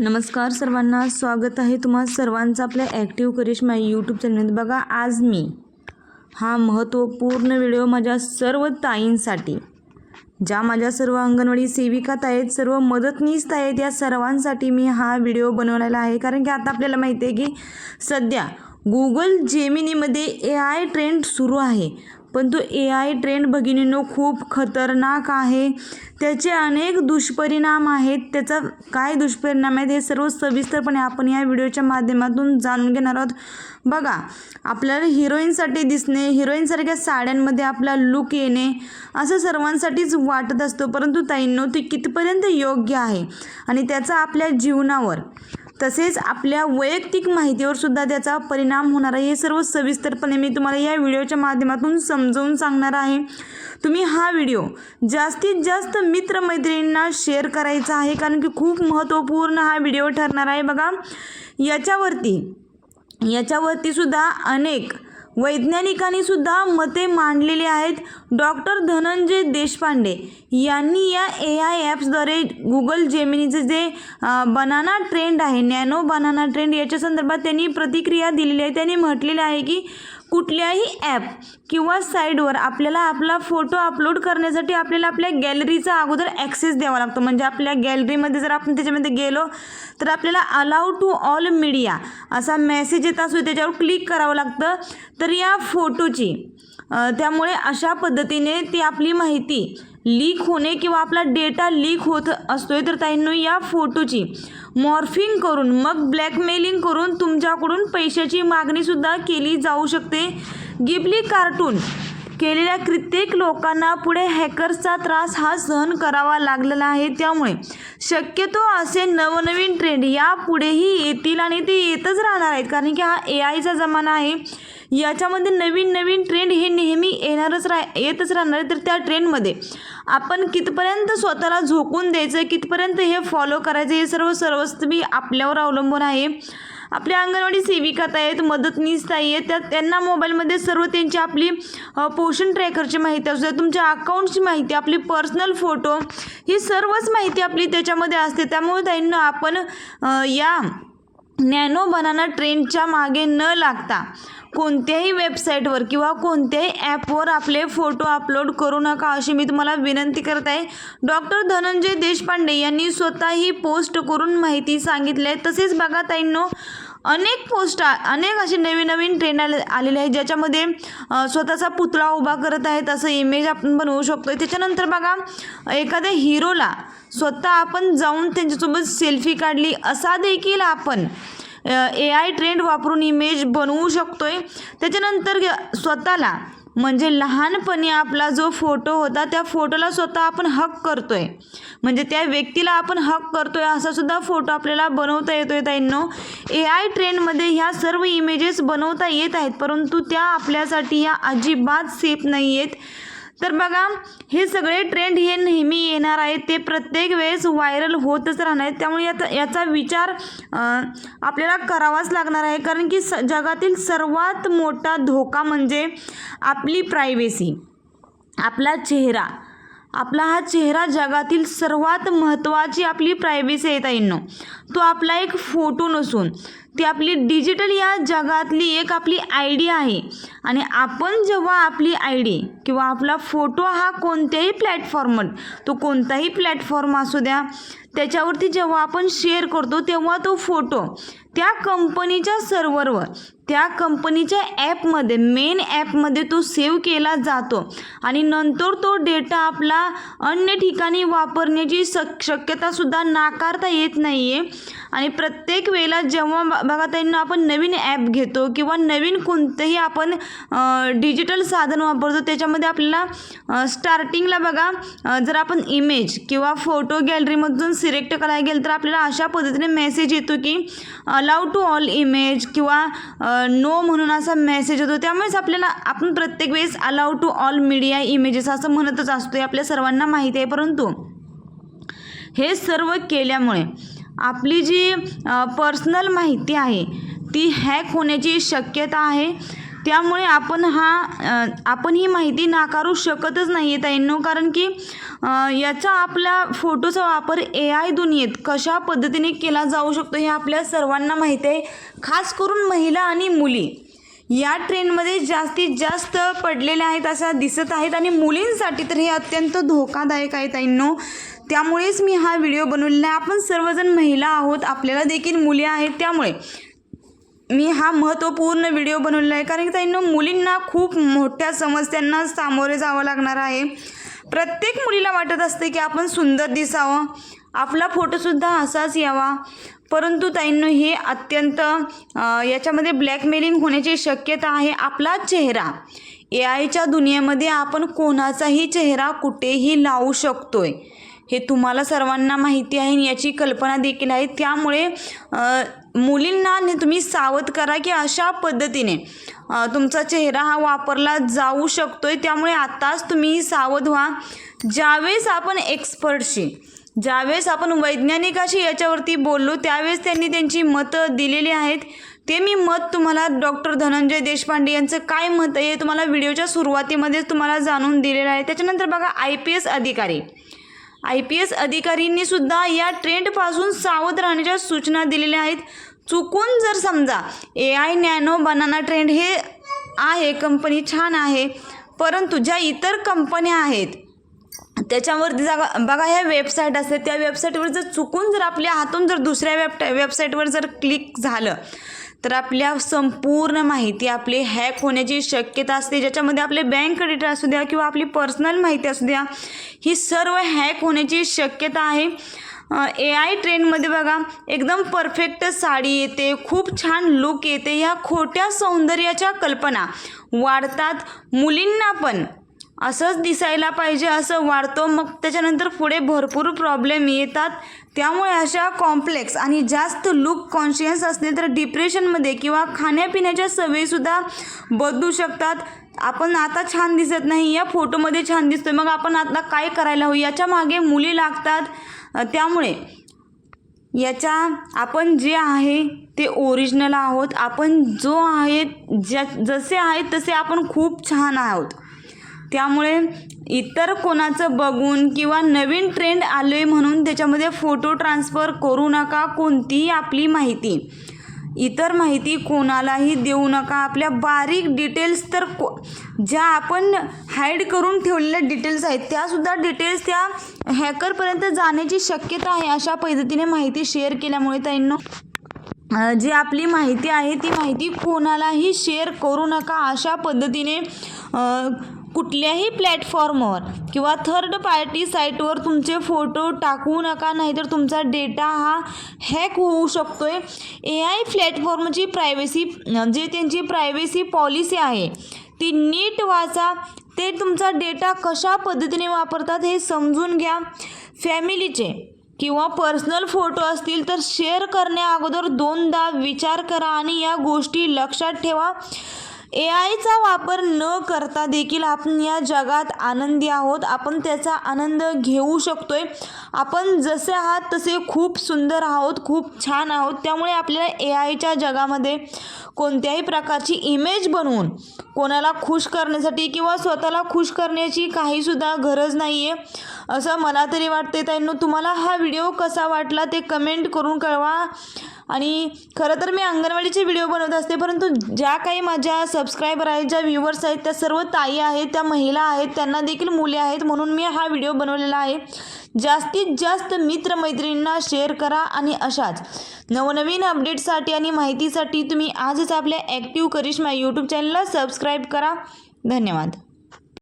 नमस्कार सर्वांना स्वागत आहे तुम्हा सर्वांचं आपल्या ॲक्टिव्ह करिश्मा यूट्यूब चॅनल बघा आज मी हा महत्त्वपूर्ण व्हिडिओ माझ्या सर्व ताईंसाठी ज्या माझ्या सर्व अंगणवाडी सेविकात आहेत सर्व मदतनीस आहेत या सर्वांसाठी मी हा व्हिडिओ बनवलेला आहे. कारण की आता आपल्याला माहिती आहे की सध्या गुगल जेमिनीमध्ये ए आय ट्रेंड सुरू आहे. पण तो ए आय ट्रेंड भगिनींनो खूप खतरनाक आहे. त्याचे अनेक दुष्परिणाम आहेत. त्याचा काय दुष्परिणाम आहेत हे सर्व सविस्तरपणे आपण या व्हिडिओच्या माध्यमातून जाणून घेणार आहोत. बघा आपल्याला हिरोईनसाठी दिसणे हिरोईनसारख्या साड्यांमध्ये आपला लुक येणे असं सर्वांसाठीच वाटत असतो. परंतु ताईंनो ते कितपर्यंत योग्य आहे? आणि त्याचा आपल्या जीवनावर तसेच आपल्या वैयक्तिक माहितीवर सुद्धा त्याचा परिणाम होणार आहे. हे सर्व सविस्तरपणे मी तुम्हाला या व्हिडिओच्या माध्यमातून समजावून सांगणार आहे. तुम्ही हा व्हिडिओ जास्तीत जास्त मित्रमैत्रिणींना शेअर करायचा आहे कारण की खूप महत्त्वपूर्ण हा व्हिडिओ ठरणार आहे. बघा याच्यावरती याच्यावरती सुद्धा अनेक वैज्ञानिकांनी सुद्धा मते मांडलेली आहेत. डॉक्टर धनंजय देशपांडे यांनी या ए आय ॲप्सद्वारे गुगल जेमिनीचे जे बनाना ट्रेंड आहे नॅनो बनाना ट्रेंड याच्या संदर्भात त्यांनी प्रतिक्रिया दिलेली आहे. त्यांनी म्हटलेलं आहे की कुठल्याही ॲप किंवा साईटवर आपल्याला आपला फोटो अपलोड करण्यासाठी आपल्याला आपल्या गॅलरीचा अगोदर ॲक्सेस द्यावा लागतो. म्हणजे आपल्या गॅलरीमध्ये जर आपण त्याच्यामध्ये गेलो तर आपल्याला अलाव टू ऑल मीडिया असा मेसेज येत असतो. त्याच्यावर क्लिक करावं लागतं. तर या फोटोची त्यामुळे अशा पद्धतीने ती आपली माहिती लीक होणे किंवा आपला डेटा लीक होत असतोय तर ताईंनो या फोटोची मॉर्फिंग करून मग ब्लॅकमेलिंग करून तुमच्याकडून पैशाची मागणीसुद्धा केली जाऊ शकते. गिबली कार्टून केलेल्या कित्येक लोकांना पुढे हॅकर्सचा त्रास हा सहन करावा लागलेला आहे. त्यामुळे शक्यतो असे नवनवीन ट्रेंड यापुढेही येतील आणि ते येतच राहणार आहेत. कारण की हा ए आयचा जमाना आहे. याच्यामध्ये नवीन नवीन ट्रेंड हे नेहमी येणारच रा येतच राहणार आहे. तर त्या ट्रेंडमध्ये आपण कितपर्यंत स्वतःला झोकून द्यायचं कितपर्यंत हे फॉलो करायचं हे सर्व सर्वस्वी आपल्यावर अवलंबून आहे. आपल्या अंगणवाडी सेविका आहेत मदतनीस ताई आहेत त्या त्यांना मोबाईलमध्ये सर्व त्यांची आपली पोषण ट्रॅकरची माहिती असू द्या तुमच्या अकाउंटची माहिती आपली पर्सनल फोटो ही सर्वच माहिती आपली त्याच्यामध्ये असते. त्यामुळे ताईंना आपण या नॅनो बनाना ट्रेंडच्या मागे न लागता कोणत्याही वेबसाईटवर किंवा कोणत्याही ॲपवर आपले फोटो अपलोड करू नका अशी मी तुम्हाला विनंती करत आहे. डॉक्टर धनंजय देशपांडे यांनी स्वतः ही पोस्ट करून माहिती सांगितली आहे. तसेच बघा ताईंनो अनेक पोस्ट अनेक असे नवीन नवीन ट्रेंड आले आलेले आहेत. ज्याच्यामध्ये स्वतःचा पुतळा उभा करत आहेत. असं इमेज आपण बनवू शकतो त्याच्यानंतर बघा एखाद्या हिरोला स्वतः आपण जाऊन त्यांच्यासोबत सेल्फी काढली. असा देखील आपण ए आय ट्रेंड वापरून इमेज बनवू शकतो आहे त्याच्यानंतर स्वतःला म्हणजे लहानपणी आपला जो फोटो होता त्या फोटोला स्वतः आपण हक करतो आहे म्हणजे त्या व्यक्तीला आपण हक करतो आहे असासुद्धा फोटो आपल्याला बनवता येतो आहे ताईंनो ए आय ट्रेंडमध्ये ह्या सर्व इमेजेस बनवता येत आहेत परंतु त्या आपल्यासाठी ह्या अजिबात सेफ नाही आहेत तर बघा हे सगळे ट्रेंड हे नेहमी येणार आहेत. ते प्रत्येक वेळेस व्हायरल होतच राहणार आहेत. त्यामुळे याचा याचा विचार आपल्याला करावाच लागणार आहे. कारण की स जगातील सर्वात मोठा धोका म्हणजे आपली प्रायव्हेसी आपला चेहरा. आपला हा चेहरा जगातील सर्वात महत्त्वाची आपली प्रायव्हेसी आहे ताईंनो. तो आपला एक फोटो नसून. ती आपली डिजिटल या जगातली एक आपली आय डी आहे. आणि आपण जेव्हा आपली आय डी किंवा आपला फोटो हा कोणत्याही प्लॅटफॉर्मवर तो कोणताही प्लॅटफॉर्म असू द्या त्याच्यावरती जेव्हा आपण शेअर करतो तेव्हा तो फोटो त्या कंपनीच्या सर्व्हरवर त्या कंपनीच्या ॲपमध्ये मेन ॲपमध्ये तो सेव्ह केला जातो. आणि नंतर तो डेटा आपला अन्य ठिकाणी वापरण्याची शक शक्यतासुद्धा नाकारता येत नाही आहे आणि प्रत्येक वेळेला जेव्हा बघा त्यांना आपण नवीन ॲप घेतो किंवा नवीन कोणतंही आपण डिजिटल साधन वापरतो त्याच्यामध्ये आपल्याला स्टार्टिंगला बघा जर आपण इमेज किंवा फोटो गॅलरीमधून से सिलेक्ट करायला गेलं तर आपल्याला अशा पद्धतीने मेसेज येतो की अलाव टू ऑल इमेज किंवा नो म्हणून असा मेसेज येतो. त्यामुळेच आपल्याला आपण प्रत्येक वेळेस allow to all media images असं म्हणतच असतो हे आपल्या सर्वांना माहिती आहे परंतु हे सर्व केल्यामुळे आपली जी पर्सनल माहिती आहे ती हॅक होण्याची शक्यता आहे. त्यामुळे आपण हा आपण ही माहिती नाकारू शकतच नाही आहे ताईंनो. कारण की याचा आपल्या फोटोचा वापर ए आय दुनियेत कशा पद्धतीने केला जाऊ शकतो हे आपल्या सर्वांना माहिती आहे. खास करून महिला आणि मुली. या ट्रेनमध्ये जास्तीत जास्त पडलेल्या आहेत अशा दिसत आहेत आणि मुलींसाठी तर हे अत्यंत धोकादायक आहे ताईंनो. त्यामुळेच मी हा व्हिडिओ बनवलेला आहे. आपण सर्वजण महिला आहोत आपल्याला देखील मुली आहेत. त्यामुळे मी हा महत्त्वपूर्ण व्हिडिओ बनवलेला आहे. कारण की त्यांना मुलींना खूप मोठ्या समस्यांना सामोरे जावं लागणार आहे. प्रत्येक मुलीला वाटत असते की आपण सुंदर दिसावं. आपला फोटोसुद्धा असाच यावा. परंतु ताईंनो हे अत्यंत याच्यामध्ये ब्लॅकमेलिंग होण्याची शक्यता आहे. आपला चेहरा ए आयच्या दुनियेमध्ये आपण कोणाचाही चेहरा कुठेही लावू शकतोय. हे तुम्हाला सर्वांना माहिती आहे आणि याची कल्पना देखील आहे. त्यामुळे मुलींना तुम्ही सावध करा की अशा पद्धतीने तुमचा चेहरा हा वापरला जाऊ शकतोय. त्यामुळे आताच तुम्ही सावध व्हा. ज्यावेळेस आपण एक्सपर्टशी ज्यावेळेस आपण वैज्ञानिकाशी याच्यावरती बोललो त्यावेळेस त्यांनी त्यांची मतं दिलेली आहेत. ते मी मत तुम्हाला डॉक्टर धनंजय देशपांडे यांचं काय मत आहे हे तुम्हाला व्हिडिओच्या सुरुवातीमध्येच तुम्हाला जाणून दिलेलं आहे. त्याच्यानंतर बघा आय पी एस अधिकारी. आय पी एस अधिकारींनी सुद्धा या ट्रेंडपासून सावध राहण्याच्या सूचना दिलेल्या आहेत. चुकून जर समजा A I nano banana trend हे आहे कंपनी छान आहे परंतु ज्या इतर कंपन्या आहेत त्याच्यावरती जागा बघा ह्या वेबसाईट असते त्या वेबसाईटवर जर चुकून जर आपल्या हातून जर दुसऱ्या वेब वेबसाईटवर जर क्लिक झालं तर आपल्या संपूर्ण माहिती आपली हॅक होण्याची शक्यता असते ज्याच्यामध्ये आपले बँक डिटेल असू द्या किंवा आपली पर्सनल माहिती असू द्या ही सर्व हॅक होण्याची शक्यता आहे. ए आय ट्रेंडमध्ये बघा एकदम परफेक्ट साडी येते खूप छान लुक येते ह्या खोट्या सौंदर्याच्या कल्पना वाढतात. मुलींना पण असंच दिसायला पाहिजे असं वाढतो. मग त्याच्यानंतर पुढे भरपूर प्रॉब्लेम येतात. त्यामुळे अशा कॉम्प्लेक्स आणि जास्त लुक कॉन्शियस असले तर डिप्रेशनमध्ये किंवा खाण्यापिण्याच्या सवयीसुद्धा बदलू शकतात. आपण आता छान दिसत नाही या फोटोमध्ये छान दिसतोय. मग आपण आता काय करायला हवं? याच्या मागे मुली लागतात. त्यामुळे याच्या आपण जे आहे ते ओरिजिनल आहोत. आपण जो आहे ज्या जसे आहेत तसे आपण खूप छान आहोत. त्यामुळे इतर कोणाचं बघून किंवा नवीन ट्रेंड आलो आहे म्हणून त्याच्यामध्ये फोटो ट्रान्सफर करू नका कोणतीही आपली माहिती. इतर माहिती कोणालाही देऊ नका. आपल्या बारीक डिटेल्स तर को ज्या आपण हाईड करून ठेवलेल्या डिटेल्स आहेत त्यासुद्धा डिटेल्स त्या हॅकरपर्यंत जाण्याची शक्यता आहे अशा पद्धतीने माहिती शेअर केल्यामुळे त्यांना जी आपली माहिती आहे ती माहिती कोणालाही शेअर करू नका अशा पद्धतीने कुठल्याही प्लॅटफॉर्मवर किंवा थर्ड पार्टी साईटवर तुमचे फोटो टाकू नका नाहीतर तुमचा डेटा हा हॅक होऊ शकतो आहे ए आय प्लॅटफॉर्मची प्रायव्हेसी जे त्यांची प्रायव्हेसी पॉलिसी आहे ती नीट वाचा. ते तुमचा डेटा कशा पद्धतीने वापरतात हे समजून घ्या. फॅमिलीचे किंवा पर्सनल फोटो असतील तर शेअर करण्या अगोदर दोनदा विचार करा आणि या गोष्टी लक्षात ठेवा. ए आयचा वापर न करता देखील आपण या जगात आनंदी आहोत. आपण त्याचा आनंद घेऊ शकतोय. आपण जसे आहात तसे खूप सुंदर आहोत खूप छान आहोत. त्यामुळे आपल्याला ए आयच्या जगामध्ये कोणत्याही प्रकारची इमेज बनवून कोणाला खुश करण्यासाठी किंवा स्वतःला खुश करण्याची काहीसुद्धा गरज नाही आहे असं मला तरी वाटते ताईंनो. तुम्हाला हा व्हिडिओ कसा वाटला ते कमेंट करून कळवा. आणि खरं तर मी अंगणवाडीचे व्हिडिओ बनवत असते परंतु ज्या काही माझ्या सबस्क्रायबर आहेत ज्या व्ह्यूवर्स आहेत त्या सर्व ताई आहेत त्या महिला आहेत त्यांना देखील मुले आहेत म्हणून मी हा व्हिडिओ बनवलेला आहे. जास्तीत जास्त मित्रमैत्रिणींना शेअर करा आणि अशाच. नवनवीन अपडेटसाठी आणि माहितीसाठी तुम्ही आजच आपल्या ॲक्टिव्ह करिश्मा यूट्यूब चॅनलला सबस्क्राईब करा. धन्यवाद.